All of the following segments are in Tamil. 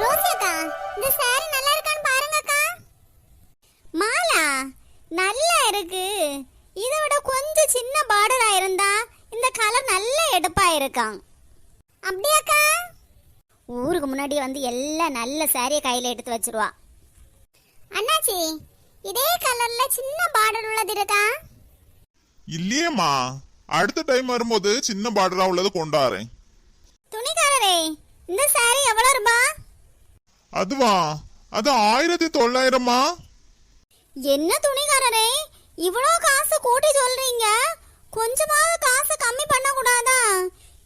ரோசி அக்கா இந்த saree நல்லா இருக்கான்னு பாருங்க அக்கா மாலா நல்லா இருக்கு. இதை விட கொஞ்சம் சின்ன பார்டரா இருந்தா இந்த கலர் நல்ல எடுப்பா இருக்காம். அப்படியாக்கா? ஊருக்கு முன்னாடி வந்து எல்லாம் நல்ல சாரியை கையில எடுத்து வச்சிருவா. அண்ணாச்சி இதே கலர்ல சின்ன பார்டர் உள்ளது இருக்கா? இல்லையேம்மா. அடுத்த டைம் வரும்போது சின்ன பார்டரா உள்ளது கொண்டாறேன் துணிக்காரரே இந்த சாரி எவ்வளவு ரூபா? அதுவா? அது ஆயிரத்தி தொள்ளாயிரமா? என்ன துணிக்காரரே இவ்வளோ காசு கூட்டி சொல்றீங்க? கொஞ்சமாவது காசு கம்மி பண்ண கூடாதா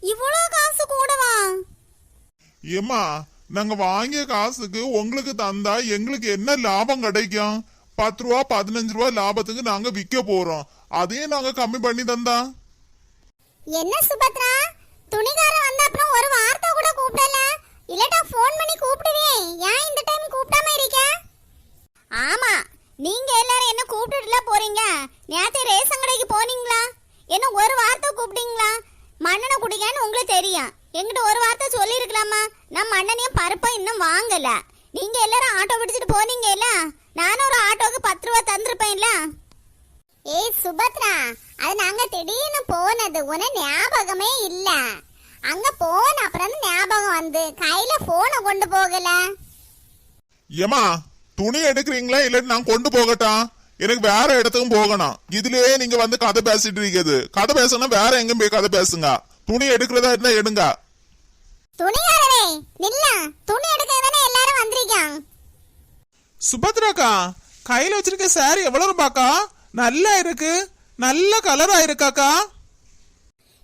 இவ்வளோ காசு கூடவா? ஏம்மா நாங்க வாங்கிய காசுக்கு உங்களுக்கு தந்தா எங்களுக்கு என்ன லாபம் கிடைக்கும்? பத்து ரூபா பதினஞ்சு ரூபா லாபத்துக்கு நாங்க விற்க போறோம். அதையும் நாங்க கம்மி பண்ணி தந்தா? என்ன சுபத்ரா? துணிக்காரன் வந்த அப்புறம் ஒரு வார்த்தை கூட கூப்பிடல இல்லட்டா ஃபோன் பண்ணி கூப்பிடுவேன் ஏன் இந்த டைம் கூப்பிடாம இருக்க ஆமா நீங்க எல்லாரும் என்ன கூப்பிட்டுட்டுல போறீங்க நேத்து ரேஷன் கடைக்கு போனீங்களா என்ன ஒரு வார்த்தை கூப்பிட்டீங்களா மண்ணனை குடிக்கன்னு உங்களுக்கு தெரியும் என்கிட்ட ஒரு வார்த்தை சொல்லியிருக்கலாமா? நம்ம அண்ணனையும் பருப்பை இன்னும் வாங்கல. நீங்க எல்லாரும் ஆட்டோ பிடிச்சிட்டு போனீங்கல்ல? நானும் ஒரு ஆட்டோக்கு பத்து ரூபா தந்திருப்பேன்ல. ஏய் சுபத்ரா அது நாங்க திடீர்னு போனது உன ஞாபகமே இல்ல. அங்க போன அப்புறம் ஞாபகம் வந்து. கையில போனை கொண்டு போகல. ஏமா துணி எடுக்கிறீங்களா? இல்ல நான் கொண்டு போகட்டா எனக்கு வேற இடத்துக்கும் போகணும். இதுலயே நீங்க வந்து கதை பேசிட்டு இருக்குது கதை பேசணும் வேற எங்கேயும் போய் கதை பேசுங்க. துணி எடுக்கிறதா இருந்தா எடுங்க. துணியாரரே நில்ல. துணி எடுக்க தானே எல்லாரும் வந்திருக்காங்க. சுபத்ராக்கா கையில வச்சிருக்க சாரி எவ்வளவு ரூபாக்கா? நல்லா இருக்கு. நல்ல கலரா இருக்காக்கா.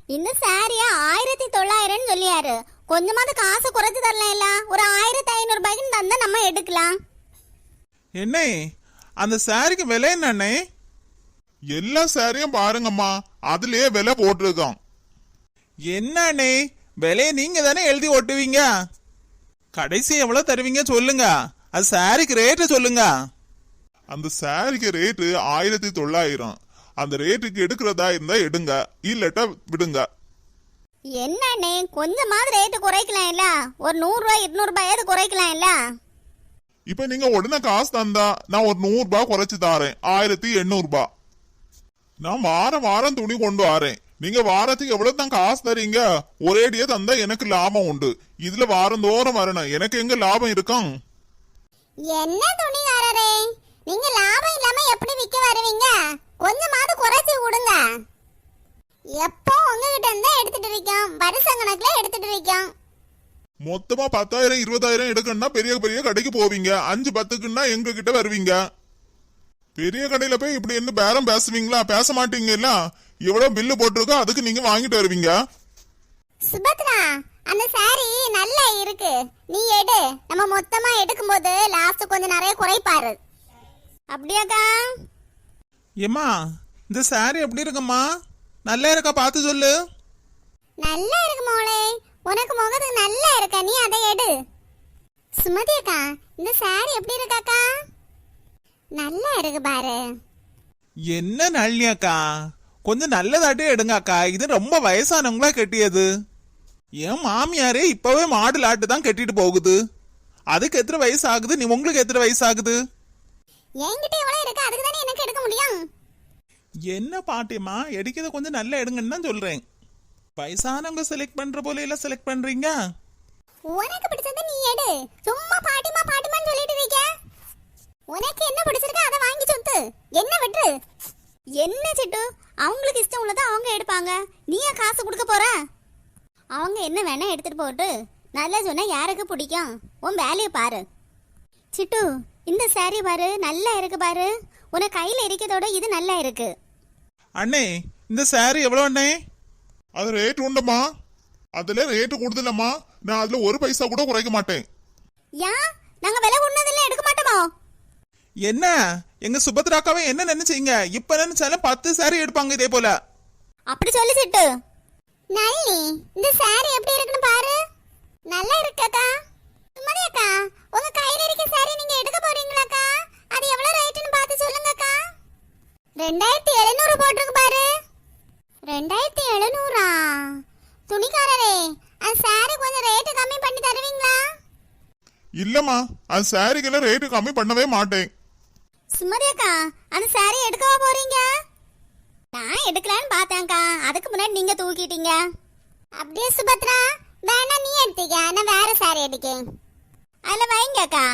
இந்த சாரிய ஆயிரத்தி தொள்ளாயிரம்னு சொல்லியாரு. கொஞ்சமாவது காசு குறைச்சு தரல ஒரு ஆயிரத்தி ஐநூறு ரூபாய்க்கு தந்தா நம்ம எடுக்கலாம். என்னே அந்த சாரிக்கு விலை என்னண்ணே? எல்லா சாரியும் பாருங்கம்மா. அதுலயே விலை போட்டிருக்கோம் என்னண்ணே? விலையை நீங்க தானே எழுதி ஒட்டுவீங்க கடைசி எவ்வளவு தருவீங்க சொல்லுங்க. அது சாரிக்கு ரேட்டு சொல்லுங்க. அந்த சாரிக்கு ரேட்டு ஆயிரத்தி தொள்ளாயிரம். அந்த ரேட்டுக்கு எடுக்கிறதா இருந்தா எடுங்க. இல்லட்டா விடுங்க. என்னண்ணே கொஞ்சமாவது ரேட்டு குறைக்கலாம் இல்ல ஒரு நூறு ரூபாய் இருநூறு ரூபாயாவது குறைக்கலாம் இல்ல இப்ப நீங்க உடனே காசு தந்தா நான் ஒரு நூறு ரூபாய் குறைச்சு தாரேன். ஆயிரத்தி எண்ணூறு ரூபாய் நான் வாரம் வாரம் துணி கொண்டு வரேன். நீங்க வாரத்துக்கு எவ்வளவு தான் காசு தரீங்க? ஒரேடியே தந்தா எனக்கு லாபம் உண்டு. இதுல வாரம் தோறும் வரணும். எனக்கு எங்க லாபம் இருக்கும்? என்ன துணிகாரரே? நீங்க லாபம் இல்லாம எப்படி விக்க வருவீங்க? கொஞ்சமாவது குறைச்சு விடுங்க எப்போ உங்ககிட்ட இருந்தா எடுத்துட்டு இருக்கோம் வருஷம் கணக்குல எடுத்துட்டு இருக்கோம் மொத்தமா பத்தாயிரம் இருபதாயிரம் எடுக்கணும்னா பெரிய பெரிய கடைக்கு போவீங்க. அஞ்சு பத்துக்குன்னா எங்க கிட்ட வருவீங்க. பெரிய கடையில போய் இப்படி என்ன பேரம் பேசுவீங்களா? பேச மாட்டீங்கல்ல எவ்வளவு பில்லு போட்டிருக்கோ அதுக்கு நீங்க வாங்கிட்டு வருவீங்க. சுபத்ரா அந்த சாரி நல்லா இருக்கு. நீ எடு. நம்ம மொத்தமா எடுக்கும்போது லாஸ்ட் கொஞ்சம் நிறைய குறைப்பாரு. அப்படியாக்கா? ஏம்மா இந்த சாரி எப்படி இருக்கும்மா? நல்லா இருக்கா பார்த்து சொல்லு. நல்லா இருக்கு மோளே. உனக்கு முகத்துக்கு நல்லா இருக்க? நீ அதை எடு. சுமதி அக்கா இந்த சாரி எப்படி இருக்காக்கா? நல்லா இருக்கு பாரு. என்ன நளினியாக்கா கொஞ்சம் நல்லதாட்டே எடுங்க அக்கா இது ரொம்ப வயசானவங்களா கட்டியது. என் மாமியாரே இப்பவே மாடு லாட்டு தான் கட்டிட்டு போகுது. அதுக்கு எத்தனை வயசு ஆகுது நீ உங்களுக்கு எத்தனை வயசு ஆகுது என்கிட்ட எவ்வளவு இருக்கு? அதுக்கு தானே எனக்கு எடுக்க முடியும். என்ன பாட்டியம்மா எடுக்கிறத கொஞ்சம் நல்லா எடுங்கன்னு தான் சொல்றேன். வயசானவங்க செலக்ட் பண்ற போல எல்லாம் செலக்ட் பண்றீங்க? உனக்கு பிடிச்சது நீ எடு. சும்மா பாட்டிமா பாட்டிமான்னு சொல்லிட்டு உனக்கு என்ன பிடிச்சிருக்கோ அதை வாங்கி சொத்து. என்ன விட்டுரு என்ன சிட்டு? அவங்களுக்கு இஷ்டம் உள்ளதை அவங்க எடுப்பாங்க. நீ ஏன் காசு கொடுக்க போற? அவங்க என்ன வேணா எடுத்துட்டு போட்டு நல்லா சொன்னா யாருக்கு பிடிக்கும்? உன் வேலையை பாரு. சிட்டு இந்த saree பாரு நல்லா இருக்கு பாரு. உனக்கு கையில இருக்கிறதோட இது நல்லா இருக்கு. அண்ணே இந்த சாரி எவ்வளவு அண்ணே? அது ரேட் உண்டுமா அதுல ரேட்டு கொடுத்துலம்மா நான் அதுல ஒரு பைசா கூட குறைக்க மாட்டேன். ஏன் நாங்க விலை உண்ணதெல்லாம் எடுக்க மாட்டோமோ? என்ன? எங்க சுபத்ராக்காவை என்ன நினைச்சீங்க? இப்ப நினைச்சாலும் பத்து சாரி எடுப்பாங்க இதே போல. அப்படி சொல்லு சிட்டு. நல்லி இந்த சாரி எப்படி இருக்குன்னு பாரு. நல்லா இருக்கக்கா சுமதி அக்கா உங்க கையில இருக்க சாரி நீங்க எடுக்க போறீங்களாக்கா அது எவ்வளவு ரேட்னு பார்த்து சொல்லுங்கக்கா ரெண்டாயிரத்தி எழுநூறு போட்டிருக்கு பாரு. ரெண்டாயிரத்தி எழுநூறா? துணிக்காரரே அந்த சாரி கொஞ்சம் ரேட்டு கம்மி பண்ணி தருவீங்களா? இல்லம்மா அது சாரிக்கெல்லாம் ரேட்டு கம்மி பண்ணவே மாட்டேன். சுமதி அக்கா அந்த சாரி எடுக்கவா போறீங்க? நான் எடுக்கலான்னு பார்த்தேன்க்கா. அதுக்கு முன்னாடி நீங்க தூக்கிட்டீங்க. அப்படியே சுபத்ரா வேணா நீ எடுத்துக்க. நான் வேற சாரி எடுக்கேன். அதுல வைங்க அக்கா.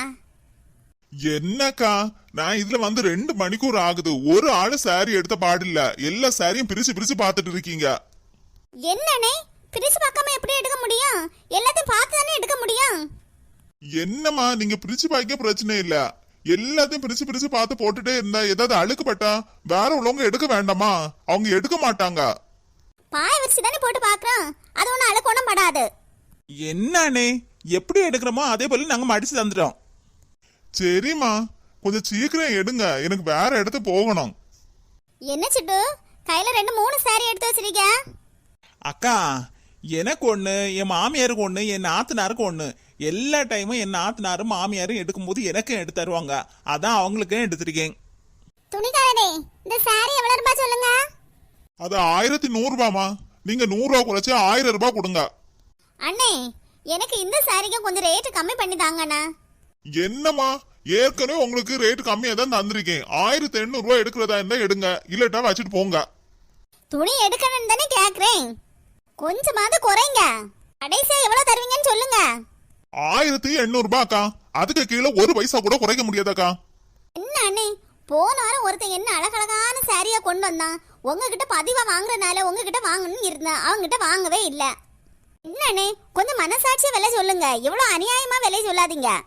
என்னக்கா? நான் இதுல வந்து ரெண்டு மணிக்கூர் ஆகுது. ஒரு ஆளு சாரி எடுத்த பாடில்ல. எல்லா சாரியும் பிரிச்சு பிரிச்சு பார்த்துட்டு இருக்கீங்க. என்னண்ணே? பிரிச்சு பார்க்காம எப்படி எடுக்க முடியும்? எல்லாத்தையும் பார்த்து தானே எடுக்க முடியும்? என்னம்மா நீங்க பிரிச்சு பார்க்க பிரச்சனை இல்ல. எல்லாத்தையும் பிரிச்சு பிரிச்சு பார்த்து போட்டுட்டே இருந்தா ஏதாவது அழுக்கு பட்டா வேற உள்ளவங்க எடுக்க வேண்டாமா? அவங்க எடுக்க மாட்டாங்க. பாய வச்சு தானே போட்டு பார்க்கறோம். அது ஒன்றும் அழுக்கு ஒன்றும் படாது. என்னண்ணே? எப்படி எடுக்கிறோமோ அதே போல நாங்க மடிச்சு தந்துட்டோம். சரிம்மா. கொஞ்சம் சீக்கிரம் எடுங்க. எனக்கு வேற இடத்து போகணும். என்ன சிட்டு? கையில ரெண்டு மூணு சாரி எடுத்து வச்சிருக்க அக்கா எனக்கு ஒண்ணு என் மாமியாருக்கு ஒண்ணு என் நாத்தனாருக்கு ஒண்ணு. எல்லா டைமும் என் நாத்தனாரும் மாமியாரும் எடுக்கும்போது எனக்கும் எடுத்து தருவாங்க. அதான் அவங்களுக்கும் எடுத்திருக்கேன் துணிக்காரடே இந்த சாரி எவ்வளவு ரூபாய் சொல்லுங்க? அது ஆயிரத்தி நூறு ரூபாமா நீங்க நூறு ரூபா குறைச்சு ஆயிரம் ரூபாய் கொடுங்க. அண்ணே எனக்கு இந்த சாரிக்கு கொஞ்சம் ரேட்டு கம்மி பண்ணி தாங்க அண்ணா. என்னம்மா? ஏற்கனவே உங்களுக்கு ரேட் கம்மியா தான் தந்திருக்கேன். ஆயிரத்தி எண்ணூறு ரூபாய் எடுக்கிறதா இருந்தா எடுங்க. இல்லட்டா வச்சுட்டு போங்க. துணி எடுக்கணும்னு தானே கேக்குறேன். கொஞ்சமாவது குறைங்க. கடைசியா ஆயிரத்தி எண்ணூறு ரூபாய்க்கா அதுக்கு கீழே ஒரு பைசா கூட குறைக்க முடியாதாக்கா. என்ன அண்ணே? போன வாரம் ஒருத்தன் என்ன அழகழகான சாரியா கொண்டு வந்தான். உங்ககிட்ட பதிவா வாங்குறதுனால உங்ககிட்ட வாங்கணும்னு இருந்தேன் அவங்கிட்ட வாங்கவே இல்ல. என்ன அண்ணே? கொஞ்சம் மனசாட்சியா விலை சொல்லுங்க. இவ்வளவு அநியாயமா விலை சொல்லாதீங்க.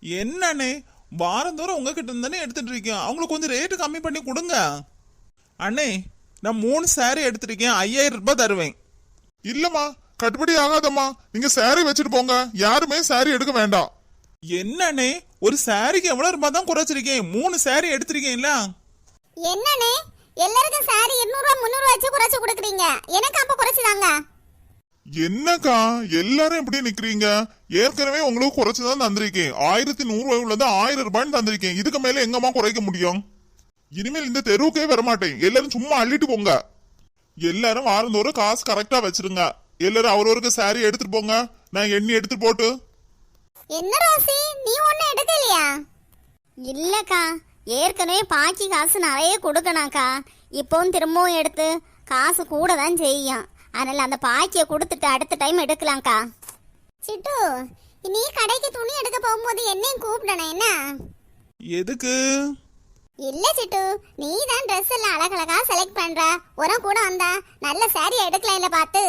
என்னண்ணே வாரந்தோறும் உங்ககிட்ட இருந்து தானே எடுத்துட்டு இருக்கேன். அவங்களுக்கு கொஞ்சம் ரேட்டு கம்மி பண்ணி கொடுங்க. அண்ணே நான் மூணு saree எடுத்திருக்கேன் ஐயாயிரம் ரூபாய் தருவேன். இல்லம்மா கட்டுப்படி ஆகாதம்மா. நீங்க saree வச்சுட்டு போங்க. யாருமே saree எடுக்க வேண்டாம். என்னண்ணே? ஒரு சாரிக்கு எவ்வளவு ரூபாய் தான் குறைச்சிருக்கேன் மூணு saree எடுத்திருக்கேன்ல என்னண்ணே? எல்லாருக்கும் சாரி இருநூறுவா முந்நூறுவா வச்சு குறைச்சு கொடுக்குறீங்க. எனக்கு அப்ப குறைச்சு தாங்க என்னக்கா? எல்லாரும் எப்படி நிக்கிறீங்க. ஏற்கனவே உங்களுக்கு குறைச்சுதான் தந்திருக்கேன். ஆயிரத்தி நூறு ரூபாய் உள்ளது ஆயிரம் ரூபாய்னு தந்திருக்கேன். இதுக்கு மேல எங்கம்மா குறைக்க முடியும்? இனிமேல் இந்த தெருவுக்கே வரமாட்டேன். எல்லாரும் சும்மா அள்ளிட்டு போங்க. எல்லாரும் வாரந்தோறும் காசு கரெக்டா வச்சிருங்க. எல்லாரும் அவரவருக்கு saree எடுத்துட்டு போங்க. நான் எண்ணி எடுத்துட்டு போட்டு. என்ன ரோசி? நீ ஒண்ணு எடுக்கலையா? இல்லக்கா. ஏற்கனவே பாக்கி காசு நிறைய கொடுக்கணாக்கா. இப்போவும் திரும்பவும் எடுத்து காசு கூட தான் செய்யும். அதனால அந்த பாக்கியை கொடுத்துட்டு அடுத்த டைம் எடுக்கலாம்க்கா. சிட்டு நீ கடைக்கு துணி எடுக்க போகும்போது என்னையும் கூப்பிடணும் என்ன? எதுக்கு? இல்ல சிட்டு நீ தான் ட்ரெஸ் எல்லாம் அழகழகா செலக்ட் பண்ற. உரம் கூட வந்தா நல்ல சாரி எடுக்கலாம் இல்ல பார்த்து.